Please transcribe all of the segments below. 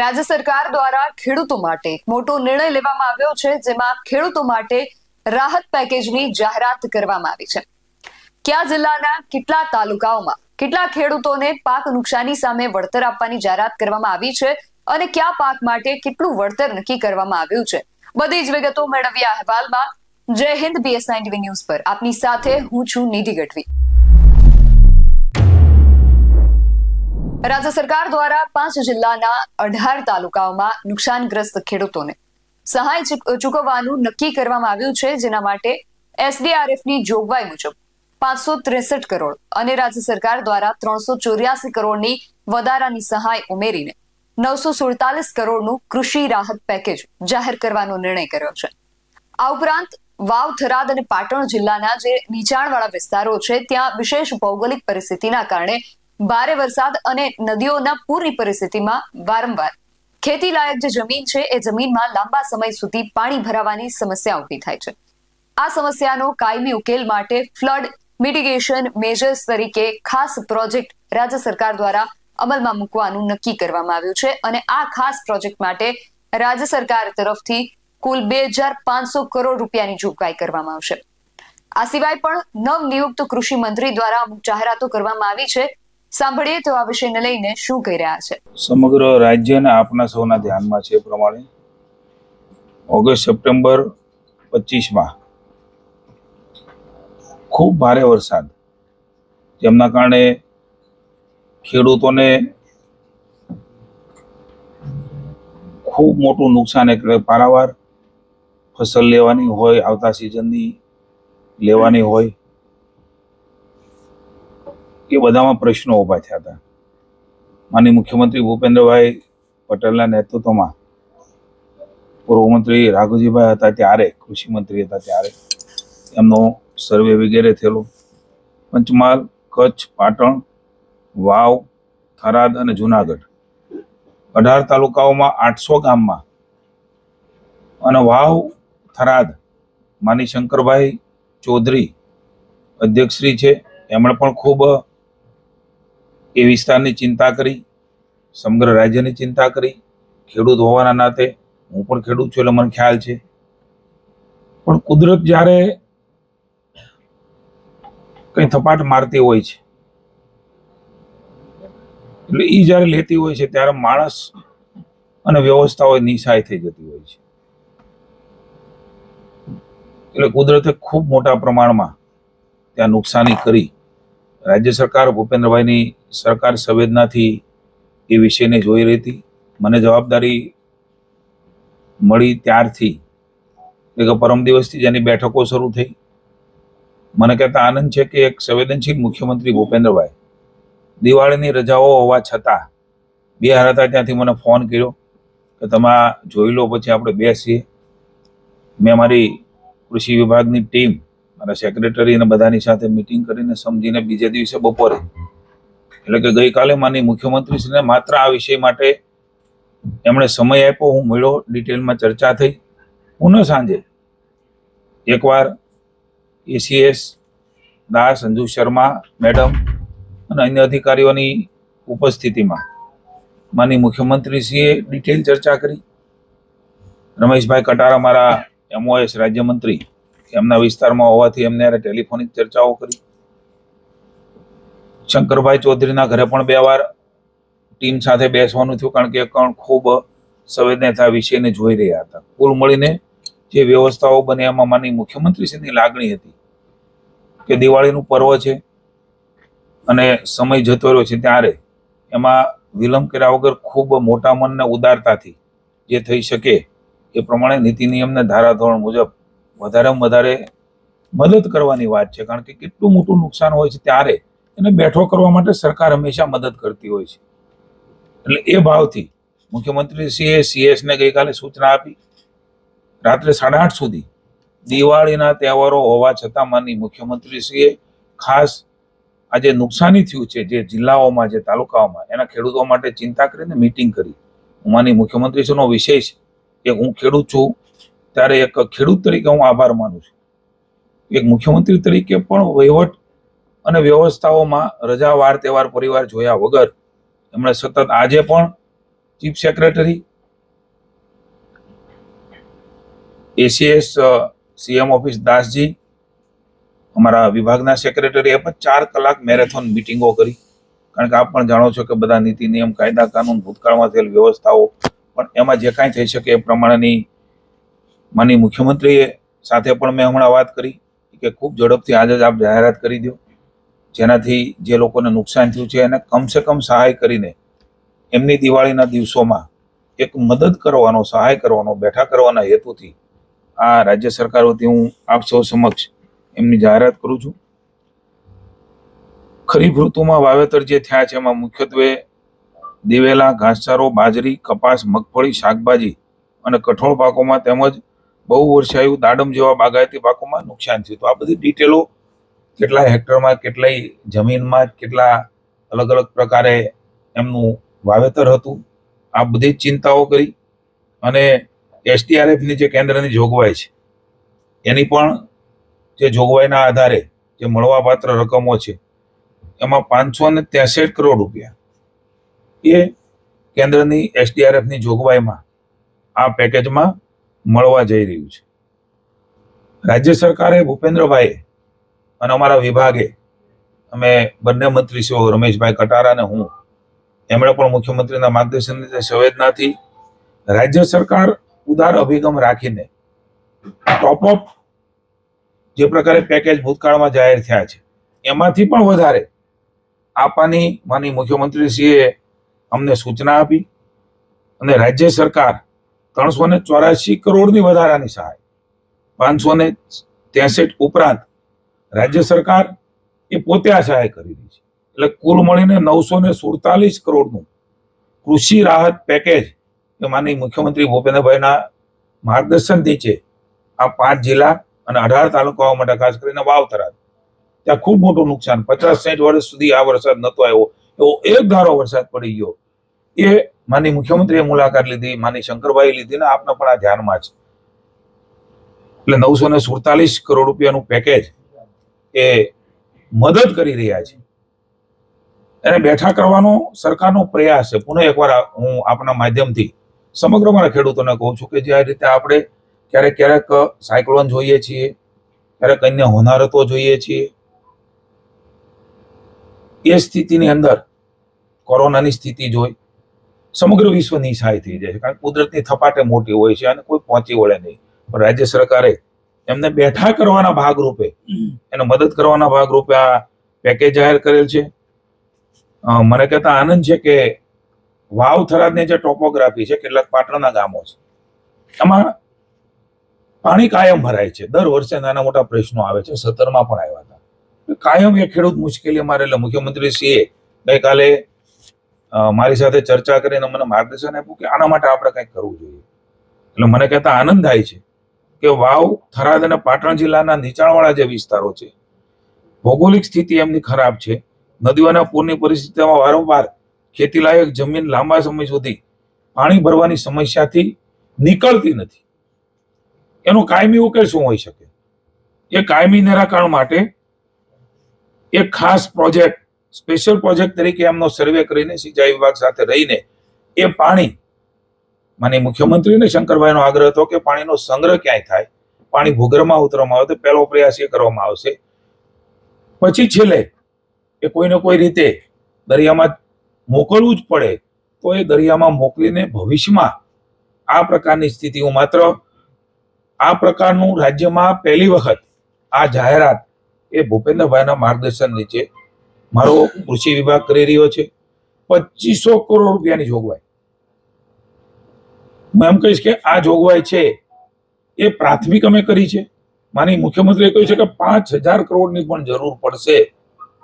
રાજ્ય સરકાર દ્વારા ખેડૂતો માટે મોટો નિર્ણય લેવામાં આવ્યો છે, જેમાં ખેડૂતો માટે રાહત પેકેજની જાહેરાત કરવામાં આવી છે. કયા જિલ્લાના કેટલા તાલુકાઓમાં કેટલા ખેડૂતોને પાક નુકસાની સામે વળતર આપવાની જાહેરાત કરવામાં આવી છે અને કયા પાક માટે કેટલું વળતર નક્કી કરવામાં આવ્યું છે? બધી જ વિગતો મેળવ્યા અહેવાલમાં. જય હિન્દ બીએસઆઈ ટીવી ન્યૂઝ પર. આપની સાથે હું છું નિધિ ગઢવી. રાજ્ય સરકાર દ્વારા પાંચ જિલ્લાના અઢાર તાલુકાઓમાં નુકસાનગ્રસ્ત ખેડૂતોને સહાય ચૂકવવાનું નક્કી કરવામાં આવ્યું છે, જેના માટે એસડીઆરએફની જોગવાઈ મુજબ પાંચસો ત્રેસઠ કરોડ અને રાજ્ય સરકાર દ્વારા ત્રણસો ચોર્યાસી કરોડની વધારાની સહાય ઉમેરીને નવસો સુડતાલીસ કરોડનું કૃષિ રાહત પેકેજ જાહેર કરવાનો નિર્ણય કર્યો છે. આ ઉપરાંત વાવ, થરાદ અને પાટણ જિલ્લાના જે નીચાણવાળા વિસ્તારો છે, ત્યાં વિશેષ ભૌગોલિક પરિસ્થિતિના કારણે ભારે વરસાદ અને નદીઓના પૂરની પરિસ્થિતિમાં વારંવાર. ખેતી લાયક જે જમીન છે, એ જમીનમાં લાંબા સમય સુધી પાણી ભરાવાની સમસ્યા ઊભી થાય છે. આ સમસ્યાનો કાયમી ઉકેલ માટે ફ્લડ મિટિગેશન મેજર્સ તરીકે ખાસ પ્રોજેક્ટ રાજ્ય સરકાર દ્વારા અમલમાં મૂકવાનું નક્કી કરવામાં આવ્યું છે અને આ ખાસ પ્રોજેક્ટ માટે રાજ્ય સરકાર તરફથી કુલ બે હજાર પાંચસો કરોડ રૂપિયાની જોગવાઈ કરવામાં આવશે. આ સિવાય પણ નવનિયુક્ત કૃષિ મંત્રી દ્વારા અમુક જાહેરાતો કરવામાં આવી છે સાંભળીએ તો આ વિષયને લઈને શું કહી રહ્યા છે? સમગ્ર રાજ્યના આપના સૌના ધ્યાનમાં છે પ્રમાણે ઓગસ્ટ, સપ્ટેમ્બર પચીસમાં ખૂબ ભારે વરસાદ. જેમના કારણે ખેડૂતોને ખૂબ મોટું નુકસાન એટલે પારાવાર ફસલ લેવાની હોય, આવતા સિઝનની લેવાની હોય એ બધામાં પ્રશ્નો ઊભા થયા હતા. માનનીય મુખ્યમંત્રી ભૂપેન્દ્રભાઈ પટેલના નેતૃત્વમાં પૂર્વ મંત્રી રાઘુજીભાઈ હતા ત્યારે, કૃષિ મંત્રી હતા ત્યારે. એમનો સર્વે વગેરે થયેલો. પંચમહાલ, કચ્છ, પાટણ, વાવ, થરાદ અને જુનાગઢ. અઢાર તાલુકાઓમાં આઠસો ગામમાં. અને વાવ, થરાદ માની શંકરભાઈ ચૌધરી અધ્યક્ષશ્રી છે. એમણે પણ ખૂબ એ વિસ્તારની ચિંતા કરી, સમગ્ર રાજ્યની ચિંતા કરી. ખેડૂત હોવાના નાતે હું પણ ખેડૂત છું એટલે મને ખ્યાલ છે. પણ કુદરત જ્યારે કંઈ થપાટ મારતી હોય છે, એટલે એ જ્યારે લેતી હોય છે ત્યારે માણસ અને વ્યવસ્થાઓ નિશાય થઈ જતી હોય છે. એટલે કુદરતે ખૂબ મોટા પ્રમાણમાં ત્યાં નુકસાની કરી. રાજ્ય સરકાર ભૂપેન્દ્રભાઈની સરકાર સંવેદનાથી એ વિષયને જોઈ રહી હતી. મને જવાબદારી મળી ત્યારથી. એક પરમ દિવસથી જેની બેઠકો શરૂ થઈ. મને કહેતા આનંદ છે કે એક સંવેદનશીલ મુખ્યમંત્રી ભૂપેન્દ્રભાઈ દિવાળીની રજાઓ હોવા છતાં બિહાર હતા ત્યાંથી મને ફોન કર્યો કે તમે જોઈ લો, પછી આપણે બેસીએ. મેં મારી કૃષિ વિભાગની ટીમ મારા સેક્રેટરી અને બધાની સાથે મિટિંગ કરીને સમજીને બીજે દિવસે બપોરે, એટલે કે ગઈકાલે માની મુખ્યમંત્રીશ્રીને માત્ર આ વિષય માટે એમણે સમય આપ્યો, હું મળ્યો ડિટેલમાં ચર્ચા થઈ. પુનઃ સાંજે એકવાર એસીએસ દાસ સંજુ શર્મા, મેડમ અને અન્ય અધિકારીઓની ઉપસ્થિતિમાં માની મુખ્યમંત્રીશ્રીએ ડિટેલ ચર્ચા કરી. રમેશભાઈ કટારા, મારા એમઓએસ રાજ્યમંત્રી એમના વિસ્તારમાં હોવાથી એમને ટેલિફોનિક ચર્ચાઓ કરી. શંકરભાઈ ચૌધરીના ઘરે પણ બે વાર ટીમ સાથે બેસવાનું થયું કારણ કે પણ ખૂબ સંવેદનતા વિષયને જોઈ રહ્યા હતા. કુલ મળીને જે વ્યવસ્થાઓ બને એમાં માની મુખ્યમંત્રીશ્રીની લાગણી હતી કે દિવાળીનું પર્વ છે અને સમય જતો રહ્યો છે ત્યારે એમાં વિલંબ કર્યા વગર ખૂબ મોટા મનને ઉદારતાથી જે થઈ શકે એ પ્રમાણે નીતિ નિયમને ધારાધોરણ મુજબ વધારેમાં વધારે મદદ કરવાની વાત છે. કારણ કે કેટલું મોટું નુકસાન હોય છે ત્યારે એને બેઠો કરવા માટે સરકાર હંમેશા મદદ કરતી હોય છે. એટલે એ ભાવથી મુખ્યમંત્રીશ્રીએ સીએસને ગઈકાલે સૂચના આપી. રાત્રે સાડા આઠ સુધી દિવાળીના તહેવારો હોવા છતાં માની મુખ્યમંત્રીશ્રીએ ખાસ આ જે નુકસાની થયું છે જે જિલ્લાઓમાં, જે તાલુકાઓમાં, એના ખેડૂતો માટે ચિંતા કરીને મિટિંગ કરી. હું માની મુખ્યમંત્રીશ્રીનો વિશેષ કે હું ખેડૂત છું ત્યારે એક ખેડૂત તરીકે હું આભાર માનું છું. એક મુખ્યમંત્રી તરીકે પણ વહીવટ અને વ્યવસ્થાઓમાં રજા, વાર, તહેવાર, પરિવાર જોયા વગર એમણે સતત આજે પણ chief secretary ACS CM office દાસજી, અમારા વિભાગના સેક્રેટરી એ પણ ચાર કલાક મેરેથોન મિટિંગો કરી. કારણ કે આપ પણ જાણો છો કે બધા નીતિ, નિયમ, કાયદા, કાનૂન, ભૂતકાળમાં થયેલ વ્યવસ્થાઓ પણ એમાં જે કાંઈ થઈ શકે એ પ્રમાણેની માની મુખ્યમંત્રીએ સાથે પણ મેં હમણાં વાત કરી કે ખૂબ ઝડપથી આજે જ આપ જાહેરાત કરી દો. જેનાથી જે લોકોને નુકસાન થયું છે એને કમસે કમ સહાય કરીને એમની દિવાળીના દિવસોમાં એક મદદ કરવાનો, સહાય કરવાનો, બેઠા કરવાના હેતુથી આ રાજ્ય સરકાર વતી હું આપ સૌ સમક્ષ એમની જાહેરાત કરું છું. ખરીફ ઋતુમાં વાવેતર જે થયા છે એમાં મુખ્યત્વે દિવેલા, ઘાસચારો, બાજરી, કપાસ, મગફળી, શાકભાજી અને કઠોળ પાકોમાં તેમજ બહુ વર્ષાયું દાડમ જેવા બાગાયતી પાકોમાં નુકસાન થયું. તો આ બધી ડિટેલો કેટલા હેક્ટરમાં, કેટલાય જમીનમાં, કેટલા અલગ અલગ પ્રકારે એમનું વાવેતર હતું, આ બધી ચિંતાઓ કરી અને એસટીઆરએફની જે કેન્દ્રની જોગવાઈ છે, એની પણ જે જોગવાઈના આધારે જે મળવાપાત્ર રકમો છે, એમાં પાંચસો ને ત્રેસઠ કરોડ રૂપિયા એ કેન્દ્રની એસડીઆરએફની જોગવાઈમાં આ પેકેજમાં મળવા જઈ રહ્યું છે. રાજ્ય સરકારે ભૂપેન્દ્રભાઈએ અને અમારા વિભાગે, અમે બંને મંત્રીશ્રીઓ રમેશભાઈ કટારા અને હું, એમણે પણ મુખ્યમંત્રીના માર્ગદર્શન લીધે સંવેદનાથી રાજ્ય સરકાર ઉદાર અભિગમ રાખીને ટોપઅપ જે પ્રકારે પેકેજ ભૂતકાળમાં જાહેર થયા છે, એમાંથી પણ વધારે આપવાની માની મુખ્યમંત્રીશ્રીએ અમને સૂચના આપી અને રાજ્ય સરકાર ત્રણસો ને ચોરાશી કરોડની વધારાની સહાય. પાંચસો ને ત્રેસઠ ઉપરાંત રાજ્ય સરકાર એ પોતે આ સહાય કરી રહી છે. એટલે કુલ મળીને નવસો ને સુડતાલીસ કરોડનું કૃષિ રાહત પેકેજ એ માનની મુખ્યમંત્રી ભૂપેન્દ્રભાઈના માર્ગદર્શન નીચે આ પાંચ જિલ્લા અને અઢાર તાલુકાઓ માટે ખાસ કરીને વાવતરા ત્યાં ખૂબ મોટું નુકસાન પચાસ સાઠ વર્ષ સુધી આ વરસાદ નહોતો આવ્યો. એવો એક ધારો વરસાદ પડી ગયો. એ માની મુખ્યમંત્રીએ મુલાકાત લીધી માની શંકરભાઈ લીધી ને આપના પણ આ ધ્યાનમાં છે. એટલે નવસો ને સુડતાલીસ કરોડ રૂપિયાનું પેકેજ એ મદદ કરી રહ્યા છે. એને બેઠા કરવાનો સરકારનો પ્રયાસ છે. પુનઃ એકવાર હું આપના માધ્યમથી સમગ્ર મારા ખેડૂતોને કહું છું કે જે આ રીતે આપણે ક્યારેક ક્યારેક સાયક્લોન જોઈએ છીએ, ક્યારેક અન્ય હોનારતો જોઈએ છીએ. એ સ્થિતિની અંદર કોરોનાની સ્થિતિ જોઈ સમગ્ર વિશ્વની સહાય થઈ જાય છે. કારણ કે કુદરતની થપાટે મોટી હોય છે અને કોઈ પહોંચી વળે નહીં. પણ રાજ્ય સરકારે એમને બેઠા કરવાના ભાગરૂપે એને મદદ કરવાના ભાગરૂપે આ પેકેજ જાહેર કરેલ છે. મને કહેતા આનંદ છે કે વાવ થરાદની જે ટોપોગ્રાફી છે કેટલાક પાટણના ગામો છે એમાં પાણી કાયમ ભરાય છે. દર વર્ષે નાના મોટા પ્રશ્નો આવે છે. સત્તરમાં પણ આવ્યા હતા. કાયમ એ ખેડૂત મુશ્કેલી મારે એટલે મુખ્યમંત્રી શ્રીએ ગઈકાલે મારી સાથે ચર્ચા કરીને મને માર્ગદર્શન આપ્યું કે આના માટે આપણે કંઈક કરવું જોઈએ. એટલે મને કહેતા આનંદ થાય છે કે વાવ, થરાદ અને પાટણ જિલ્લાના નીચાણવાળા જે વિસ્તારો છે, ભૌગોલિક સ્થિતિ એમની ખરાબ છે. નદીઓના પૂરની પરિસ્થિતિમાં વારંવાર ખેતીલાયક જમીન લાંબા સમય સુધી પાણી ભરવાની સમસ્યાથી નીકળતી નથી. એનો કાયમી ઉકેલ શું હોઈ શકે? એ કાયમી નિરાકરણ માટે એક ખાસ પ્રોજેક્ટ સ્પેશિયલ પ્રોજેક્ટ તરીકે એમનો સર્વે કરીને સિંચાઈ વિભાગ સાથે રહીને એ પાણી મને મુખ્યમંત્રીને શંકરભાઈનો આગ્રહ હતો કે પાણીનો સંગ્રહ ક્યાંય થાય, પાણી ભૂગર્ભમાં ઉતરવામાં આવે તો પહેલો પ્રયાસ એ કરવામાં આવશે. પછી છેલ્લે એ કોઈને કોઈ રીતે દરિયામાં મોકલવું જ પડે તો એ દરિયામાં મોકલીને ભવિષ્યમાં આ પ્રકારની સ્થિતિ હું માત્ર આ પ્રકારનું રાજ્યમાં પહેલી વખત આ જાહેરાત એ ભૂપેન્દ્રભાઈના માર્ગદર્શન નીચે મારો કૃષિ વિભાગ કરી રહ્યો છે. પચીસો કરોડ રૂપિયાની જોગવાઈ. હું એમ કહીશ કે આ જોગવાઈ છે એ પ્રાથમિક અમે કરી છે. માની મુખ્યમંત્રીએ કહ્યું છે કે પાંચ હજાર કરોડની પણ જરૂર પડશે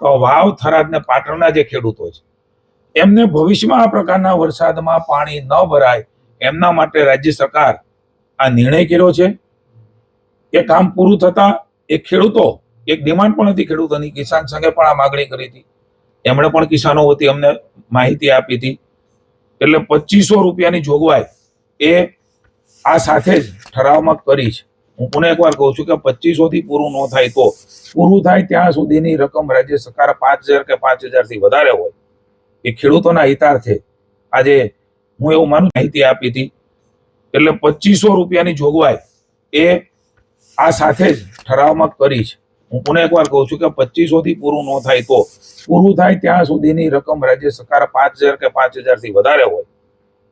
તો વાવ થરાદ ને પાટણના જે ખેડૂતો છે, એમને ભવિષ્યમાં આ પ્રકારના વરસાદમાં પાણી ન ભરાય એમના માટે રાજ્ય સરકાર આ નિર્ણય કર્યો છે. એ કામ પૂરું થતા એ ખેડૂતો એક ડિમાન્ડ પણ હતી ખેડૂતોની, કિસાન સંઘે પણ આ માગણી કરી હતી. એમણે પણ કિસાનો વતી અમને માહિતી આપી હતી. એટલે પચીસો રૂપિયાની જોગવાઈ એ આ સાથે જ ઠરાવમાં કરી છે. હું પુનઃ એકવાર કહું છું કે પચીસોથી પૂરું ન થાય તો પૂરું થાય ત્યાં સુધીની રકમ રાજ્ય સરકાર પાંચ હજાર કે પાંચ હજારથી વધારે હોય. એ ખેડૂતોના હિતાર્થે આજે હું એવું માનું માહિતી આપી હતી. એટલે પચીસો રૂપિયાની જોગવાઈ એ આ સાથે જ ઠરાવમાં કરી છે. હું પુનઃ એકવાર કહું છું કે પચીસો થી પૂરું ન થાય તો પૂરું થાય ત્યાં સુધીની રકમ રાજ્ય સરકાર પાંચ હજાર કે પાંચ હજારથી વધારે હોય.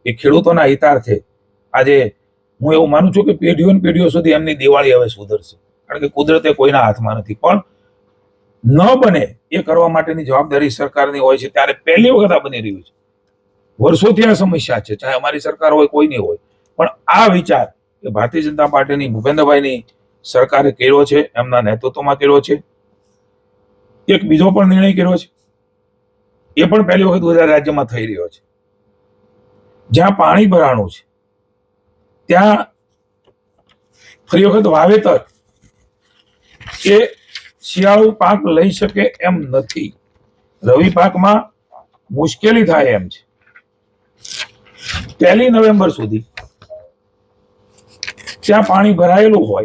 એ ખેડૂતોના હિતાર્થે આજે હું એવું માનું છું કે પેઢીઓ ને પેઢીઓ સુધી એમની દિવાળી હવે સુધરશે. કારણ કે કુદરતે કોઈના હાથમાં નથી. પણ ન બને એ કરવા માટેની જવાબદારી સરકારની હોય છે. ત્યારે પહેલી વખત આ બની રહ્યું છે. વર્ષોથી આ સમસ્યા છે. ચાહે અમારી સરકાર હોય, કોઈની હોય. પણ આ વિચાર કે ભારતીય જનતા પાર્ટીની, ભૂપેન્દ્રભાઈની સરકારે કર્યો છે, એમના નેતૃત્વમાં કર્યો છે. એક બીજો પણ નિર્ણય કર્યો છે. એ પણ પહેલી વખત ગુજરાત રાજ્યમાં થઈ રહ્યો છે. જ્યાં પાણી ભરાણું છે, ત્યાં ફરી વખત વાવેતર એ શિયાળુ પાક લઈ શકે એમ નથી. રવિ પાકમાં મુશ્કેલી થાય એમ છે. પહેલી નવેમ્બર સુધી ત્યાં પાણી ભરાયેલું હોય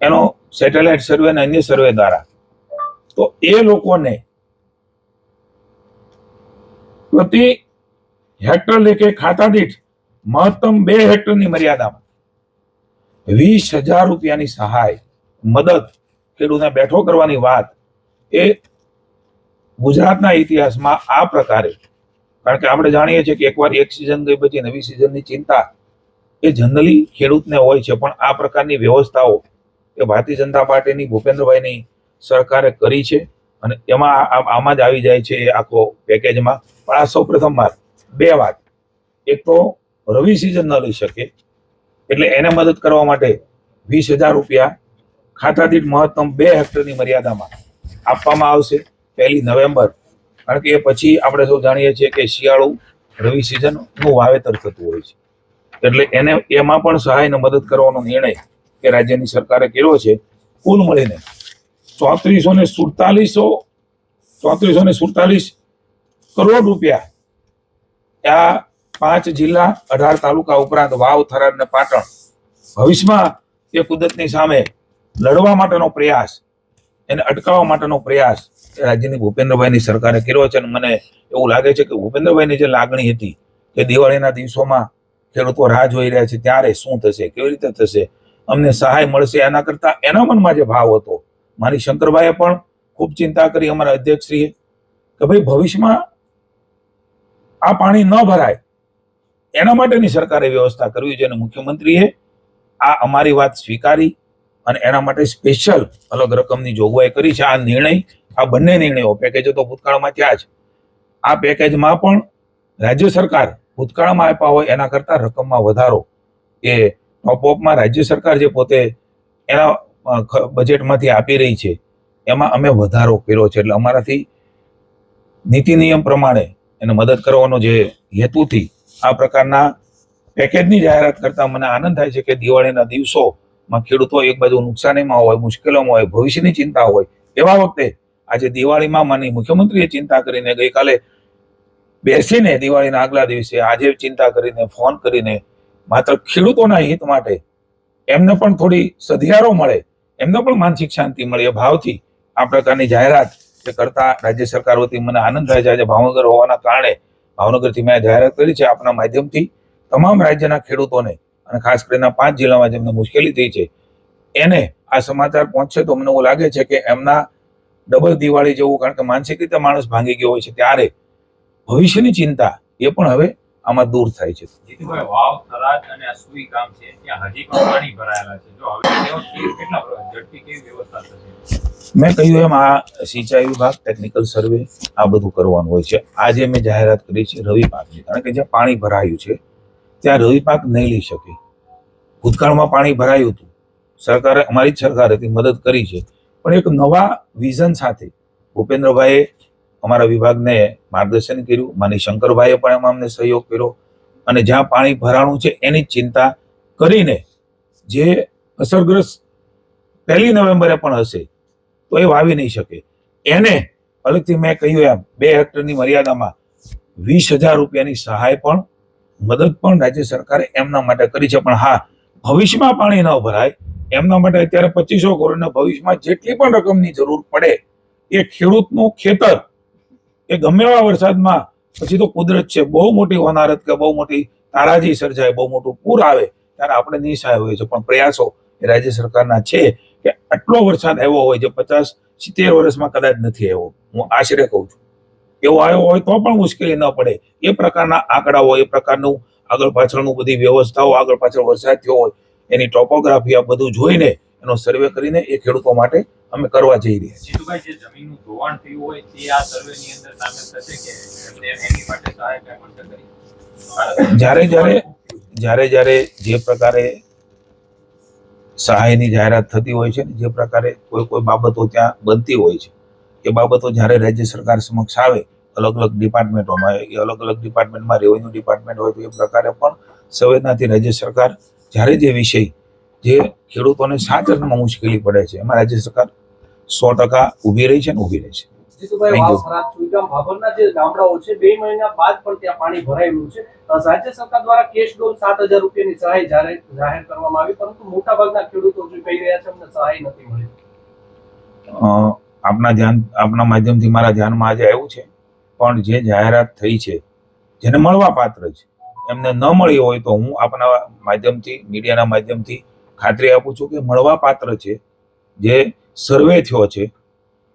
એનો સેટેલાઇટ સર્વે અને અન્ય સર્વે દ્વારા. તો એ લોકોને પ્રતિ હેક્ટર લેખે ખાતા દીઠ મહત્તમ બે હેક્ટરની મર્યાદામાં વીસ હજાર રૂપિયાની સહાય, મદદ, ખેડૂતને બેઠો કરવાની વાત એ ગુજરાતના ઇતિહાસમાં આ પ્રકારે. કારણ કે આપણે જાણીએ છીએ કે એકવાર એક સિઝન ગઈ પછી નવી સિઝનની ચિંતા એ જનરલી ખેડૂતને હોય છે, પણ આ પ્રકારની વ્યવસ્થાઓ એ ભારતીય જનતા પાર્ટીની ભૂપેન્દ્રભાઈની સરકારે કરી છે અને એમાં આમાં જ આવી જાય છે આખો પેકેજમાં પણ આ સૌ પ્રથમ વાત. બે વાત. એક તો રવિ સિઝન ન લઈ શકે. એટલે એને મદદ કરવા માટે વીસ હજાર રૂપિયા ખાતા દીઠ મહત્તમ બે હેક્ટરની મર્યાદામાં આપવામાં આવશે પહેલી નવેમ્બર. કારણ કે એ પછી આપણે સૌ જાણીએ છીએ કે શિયાળુ રવિ સિઝનનું વાવેતર થતું હોય છે. એટલે એને એમાં પણ સહાયને મદદ કરવાનો નિર્ણય કે રાજ્યની સરકારે કર્યો છે, કુલ મળીને ચોત્રીસો ને સુડતાલીસો ચોત્રીસો ને સુડતાલીસ કરોડ રૂપિયા આ પાંચ જિલ્લા અઢાર તાલુકા ઉપરાંત વાવ, થરાદ અને પાટણ ભવિષ્યમાં એ કુદરતની સામે લડવા માટેનો પ્રયાસ એને અટકાવવા માટેનો પ્રયાસ રાજ્યની ભૂપેન્દ્રભાઈની સરકારે કર્યો છે અને મને એવું લાગે છે કે ભૂપેન્દ્રભાઈની જે લાગણી હતી કે દિવાળીના દિવસોમાં ખેડૂતો રાહ જોઈ રહ્યા છે, ત્યારે શું થશે, કેવી રીતે થશે અમને સહાય મળશે એના કરતા એના મનમાં જે ભાવ હતો, મારી શંકરભાઈએ પણ ખૂબ ચિંતા કરી અમારા અધ્યક્ષશ્રીએ કે ભાઈ ભવિષ્યમાં આ પાણી ન ભરાય. એના માટેની સરકારે વ્યવસ્થા કરવી જોઈએ અને મુખ્યમંત્રીએ આ અમારી વાત સ્વીકારી અને એના માટે સ્પેશિયલ અલગ રકમની જોગવાઈ કરી છે. આ નિર્ણય, આ બંને નિર્ણયો પેકેજો તો ભૂતકાળમાં ત્યાં છે આ પેકેજમાં પણ રાજ્ય સરકાર ભૂતકાળમાં આપ્યા હોય એના કરતાં રકમમાં વધારો એ ટોપઅપમાં રાજ્ય સરકાર જે પોતે એના બજેટમાંથી આપી રહી છે, એમાં અમે વધારો કર્યો છે. એટલે અમારાથી નીતિ નિયમ પ્રમાણે એને મદદ કરવાનો જે હેતુથી આ પ્રકારના પેકેજની જાહેરાત કરતા મને આનંદ થાય છે કે દિવાળીના દિવસોમાં ખેડૂતો એક બાજુ નુકસાનીમાં હોય, મુશ્કેલીમાં હોય, ભવિષ્યની ચિંતા હોય, એવા વખતે આજે દિવાળીમાં માની મુખ્યમંત્રીએ ચિંતા કરીને ગઈકાલે બેસીને દિવાળીના આગલા દિવસે આજે ચિંતા કરીને, ફોન કરીને માત્ર ખેડૂતોના હિત માટે એમને પણ થોડી સધિયારો મળે, એમને પણ માનસિક શાંતિ મળે એ ભાવથી આ પ્રકારની જાહેરાત જે કરતા રાજ્ય સરકાર વતી મને આનંદ થાય છે. આજે ભાવનગર હોવાના કારણે ભાવનગરથી મેં જાહેરાત કરી છે. આપના માધ્યમથી તમામ રાજ્યના ખેડૂતોને અને ખાસ કરીને પાંચ જિલ્લામાં જેમને મુશ્કેલી થઈ છે, એને આ સમાચાર પહોંચશે તો મને એવું લાગે છે કે એમના ડબલ દિવાળી જેવું કારણ કે માનસિક રીતે માણસ ભાંગી ગયો હોય છે. ત્યારે ભવિષ્યની ચિંતા એ પણ હવે આમાં દૂર થાય છે. જીતુભાઈ વાવ થરાદ અને આ સુઈ ગામ છે ત્યાં હજી પણ પાણી ભરાયેલા છે. જો હવે કેટલા ઝડપી કેવી વ્યવસ્થા થશે? મેં કહ્યું એમ આ સિંચાઈ વિભાગ ટેકનિકલ સર્વે આ બધું કરવાનું હોય છે. આજે મેં જાહેરાત કરી છે રવિ પાકની. કારણ કે જ્યાં પાણી ભરાયું છે ત્યાં રવિ પાક નહીં લઈ શકે. ભૂતકાળમાં પાણી ભરાયું હતું. સરકારે અમારી જ સરકારે મદદ કરી છે. પણ એક નવા વિઝન સાથે ભૂપેન્દ્રભાઈએ અમારા વિભાગને માર્ગદર્શન કર્યું. માની શંકરભાઈએ પણ એમાં અમને સહયોગ કર્યો. અને જ્યાં પાણી ભરાણું છે એની ચિંતા કરીને જે અસરગ્રસ્ત પહેલી નવેમ્બરે પણ હશે, તો એ વાવી નહીં શકે. એને અલગથી મેં કહ્યું એમ, બે હેક્ટરની મર્યાદામાં વીસ હજાર રૂપિયાની સહાય પણ, મદદ પણ રાજ્ય સરકારે એમના માટે કરી છે. પણ હા, ભવિષ્યમાં પાણી ન ભરાય, એમના માટે અત્યારે પચીસો કરોડના ભવિષ્યમાં જેટલી પણ રકમની જરૂર પડે, એ ખેડૂતનું ખેતર એ ગમે એવા વરસાદમાં, પછી તો કુદરત છે, બહુ મોટી હોનારત કે બહુ મોટી તારાજી સર્જાય, બહુ મોટું પૂર આવે, ત્યારે આપણે નિસહાય હોય છે પણ પ્રયાસો એ રાજ્ય સરકારના છે કે આટલો વરસાદ આવ્યો હોય, જે પચાસ સિત્તેર વર્ષમાં કદાચ નથી આવ્યો. હું આશરે કહું છું. એવો આવ્યો હોય તો પણ મુશ્કેલી ન પડે. એ પ્રકારના આંકડાઓ, એ પ્રકારનું આગળ પાછળનું બધી વ્યવસ્થાઓ, આગળ પાછળ વરસાદ થયો હોય, એની ટોપોગ્રાફી આ બધું જોઈને એનો સર્વે કરીને એ ખેડૂતો માટે અમે કરવા જઈ રહ્યા છીએ. જમીનનું ધોવાણ થયું હોય તે આ સર્વેની અંદર સામેલ થશે કે એની માટે સહાય કાંઈ જ્યારે જ્યારે જ્યારે જ્યારે જે પ્રકારે સહાયની જાહેરાત થતી હોય છે જે પ્રકારે કોઈ કોઈ બાબતો ત્યાં બનતી હોય છે એ બાબતો જ્યારે રાજ્ય સરકાર સમક્ષ આવે અલગ અલગ ડિપાર્ટમેન્ટોમાં એ અલગ અલગ ડિપાર્ટમેન્ટમાં રેવન્યુ ડિપાર્ટમેન્ટ હોય તો એ પ્રકારે પણ સંવેદનાથી રાજ્ય સરકાર જ્યારે જે વિષય જે ખેડૂતોને સાત અર્થમાં મુશ્કેલી પડે છે. એમાં રાજ્ય સરકાર સો ટકા ઊભી રહી છે ને ઊભી રહી છે. આપના ધ્યાન આપના માધ્યમથી મારા ધ્યાનમાં આજે આવ્યું છે. પણ જે જાહેરાત થઈ છે જેને મળવા પાત્ર છે એમને ન મળી હોય તો હું આપના માધ્યમથી મીડિયાના માધ્યમથી ખાતરી આપું છું કે મળવા પાત્ર છે જે સર્વે થયો છે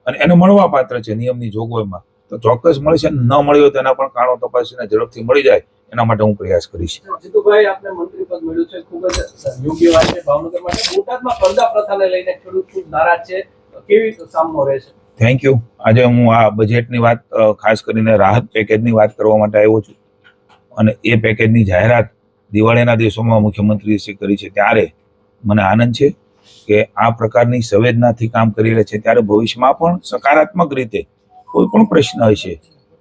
અને એને મળવા પાત્ર છે નિયમની જોગવાઈમાં. તો ચોક્કસ મળશે ન મળ્યો તેના પણ કારણો તપાસીને ઝડપથી મળી જાય એના માટે હું પ્રયાસ કરીશ. જીતુભાઈ આપને મંત્રી પદ મળ્યું છે ખૂબ જ યોગ્ય વાત છે. ભાવનગર માટે બોટાદમાં પડદા પ્રથાને લઈને ખેડૂત ખૂબ નારાજ છે. કેવી સામનો રહેશે? થેન્ક યુ આજે હું આ બજેટની વાત ખાસ કરીને રાહત પેકેજની વાત કરવા માટે આવ્યો છું. અને એ પેકેજની જાહેરાત દિવાળીના દિવસોમાં મુખ્યમંત્રીશ્રી કરી છે. ત્યારે મને આનંદ છે કે આ પ્રકારની સંવેદનાથી કામ કરી રહ્યા છે, ત્યારે ભવિષ્યમાં પણ સકારાત્મક રીતે કોઈ પણ પ્રશ્ન હશે,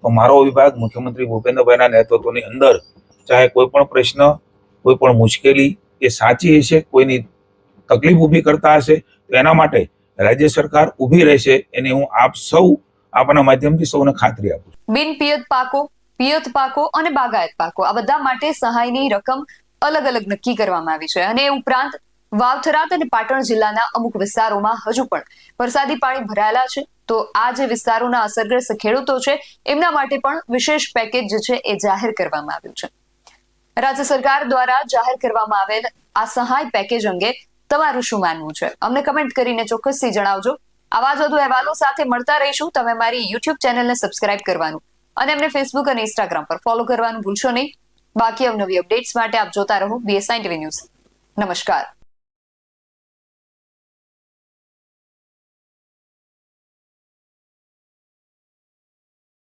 તો મારો વિભાગ મુખ્યમંત્રી ભૂપેન્દ્રભાઈના નેતૃત્વની અંદર ચાહે કોઈ પણ પ્રશ્ન, કોઈ પણ મુશ્કેલી એ સાચી હશે, કોઈની તકલીફ ઊભી કરતા હશે, તો એના માટે રાજ્ય સરકાર ઊભી રહેશે એની હું આપ સૌ આપના માધ્યમથી સૌને ખાતરી આપું બિન પિયત પાકો પિયત પાકો અને બાગાયત પાકો, આ બધા માટે સહાયની રકમ અલગ અલગ નક્કી કરવામાં આવી છે અને ઉપરાંત વાવથરાત અને પાટણ જિલ્લાના અમુક વિસ્તારોમાં હજુ પણ વરસાદી પાણી ભરાયેલા છે. તો આ જે વિસ્તારોના અસરગ્રસ્ત ખેડૂતો છે, એમના માટે પણ વિશેષ પેકેજ જે છે એ જાહેર કરવામાં આવ્યું છે. રાજ્ય સરકાર દ્વારા જાહેર કરવામાં આવેલ આ સહાય પેકેજ અંગે તમારું શું માનવું છે? અમને કમેન્ટ કરીને ચોક્કસથી જણાવજો. આવા જ વધુ અહેવાલો સાથે મળતા રહીશું. તમે મારી યુટ્યુબ ચેનલને સબસ્ક્રાઇબ કરવાનું અને અમને ફેસબુક અને ઇન્સ્ટાગ્રામ પર ફોલો કરવાનું ભૂલશો નહીં. બાકી અવનવી અપડેટ્સ માટે આપ જોતા રહો બીએસઆઈ ટીવી ન્યૂઝ નમસ્કાર.